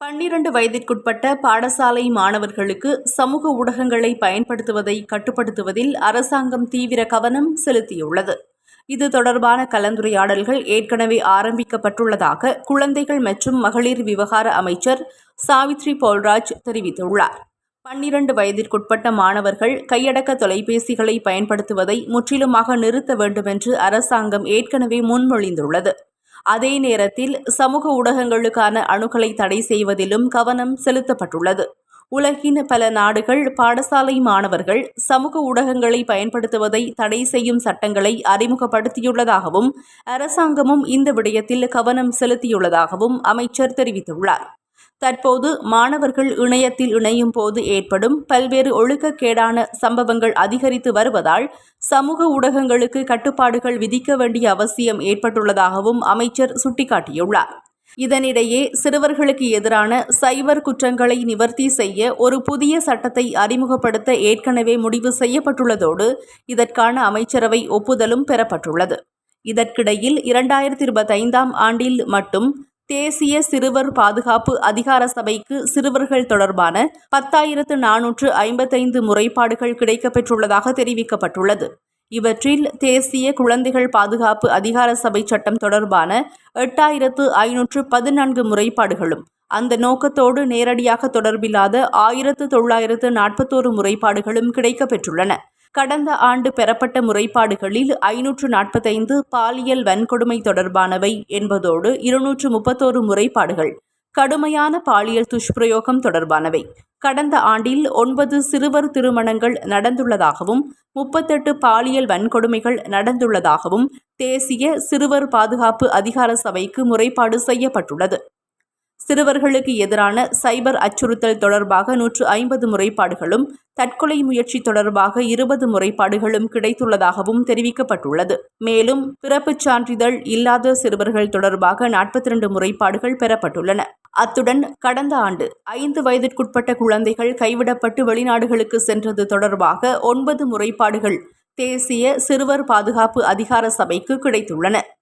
பன்னிரண்டு வயதிற்குட்பட்ட பாடசாலை மாணவர்களுக்கு சமூக ஊடகங்களை பயன்படுத்துவதை கட்டுப்படுத்துவதில் அரசாங்கம் தீவிர கவனம் செலுத்தியுள்ளது. இது தொடர்பான கலந்துரையாடல்கள் ஏற்கனவே ஆரம்பிக்கப்பட்டுள்ளதாக குழந்தைகள் மற்றும் மகளிர் விவகார அமைச்சர் சாவித்ரி போல்ராஜ் தெரிவித்துள்ளார். பன்னிரண்டு வயதிற்குட்பட்ட மாணவர்கள் கையடக்க தொலைபேசிகளை பயன்படுத்துவதை முற்றிலுமாக நிறுத்த வேண்டுமென்று அரசாங்கம் ஏற்கனவே முன்மொழிந்துள்ளது. அதே நேரத்தில் சமூக ஊடகங்களுக்கான அணுகலை தடை செய்வதிலும் கவனம் செலுத்தப்பட்டுள்ளது. உலகின் பல நாடுகள் பாடசாலை மாணவர்கள் சமூக ஊடகங்களை பயன்படுத்துவதை தடை செய்யும் சட்டங்களை அறிமுகப்படுத்தியுள்ளதாகவும் அரசாங்கமும் இந்த விடயத்தில் கவனம் செலுத்தியுள்ளதாகவும் அமைச்சர் தெரிவித்துள்ளார். தற்போது மாணவர்கள் இணையத்தில் இணையும் போது ஏற்படும் பல்வேறு ஒழுக்கக்கேடான சம்பவங்கள் அதிகரித்து வருவதால் சமூக ஊடகங்களுக்கு கட்டுப்பாடுகள் விதிக்க வேண்டிய அவசியம் ஏற்பட்டுள்ளதாகவும் அமைச்சர் சுட்டிக்காட்டியுள்ளார். இதனிடையே சிறுவர்களுக்கு எதிரான சைபர் குற்றங்களை நிவர்த்தி செய்ய ஒரு புதிய சட்டத்தை அறிமுகப்படுத்த ஏற்கனவே முடிவு செய்யப்பட்டுள்ளதோடு இதற்கான அமைச்சரவை ஒப்புதலும் பெறப்பட்டுள்ளது. இதற்கிடையில் இரண்டாயிரத்தி இருபத்தைந்தாம் ஆண்டில் மட்டும் தேசிய சிறுவர் பாதுகாப்பு அதிகார சபைக்கு சிறுவர்கள் தொடர்பான பத்தாயிரத்து நானூற்று ஐம்பத்தைந்து முறைப்பாடுகள் கிடைக்கப்பெற்றுள்ளதாக தெரிவிக்கப்பட்டுள்ளது. இவற்றில் தேசிய குழந்தைகள் பாதுகாப்பு அதிகார சபை சட்டம் தொடர்பான எட்டாயிரத்து ஐநூற்று பதினான்கு முறைப்பாடுகளும் அந்த நோக்கத்தோடு நேரடியாக தொடர்பில்லாத ஆயிரத்து தொள்ளாயிரத்து நாற்பத்தோரு முறைப்பாடுகளும் கிடைக்கப்பெற்றுள்ளன. கடந்த ஆண்டு பெறப்பட்ட முறைப்பாடுகளில் ஐநூற்று நாற்பத்தைந்து பாலியல் வன்கொடுமை தொடர்பானவை என்பதோடு இருநூற்று முப்பத்தோரு முறைப்பாடுகள் கடுமையான பாலியல் துஷ்பிரயோகம் தொடர்பானவை. கடந்த ஆண்டில் ஒன்பது சிறுவர் திருமணங்கள் நடந்துள்ளதாகவும் முப்பத்தெட்டு பாலியல் வன்கொடுமைகள் நடந்துள்ளதாகவும் தேசிய சிறுவர் பாதுகாப்பு அதிகார சபைக்கு முறைப்பாடு செய்யப்பட்டுள்ளது. சிறுவர்களுக்கு எதிரான சைபர் அச்சுறுத்தல் தொடர்பாக நூற்று ஐம்பது முறைப்பாடுகளும் தற்கொலை முயற்சி தொடர்பாக இருபது முறைப்பாடுகளும் கிடைத்துள்ளதாகவும் தெரிவிக்கப்பட்டுள்ளது. மேலும் பிறப்புச் சான்றிதழ் இல்லாத சிறுவர்கள் தொடர்பாக நாற்பத்தி இரண்டு முறைப்பாடுகள் பெறப்பட்டுள்ளன. அத்துடன் கடந்த ஆண்டு ஐந்து வயதிற்குட்பட்ட குழந்தைகள் கைவிடப்பட்டு வெளிநாடுகளுக்கு சென்றது தொடர்பாக ஒன்பது முறைப்பாடுகள் தேசிய சிறுவர் பாதுகாப்பு அதிகார சபைக்கு கிடைத்துள்ளன.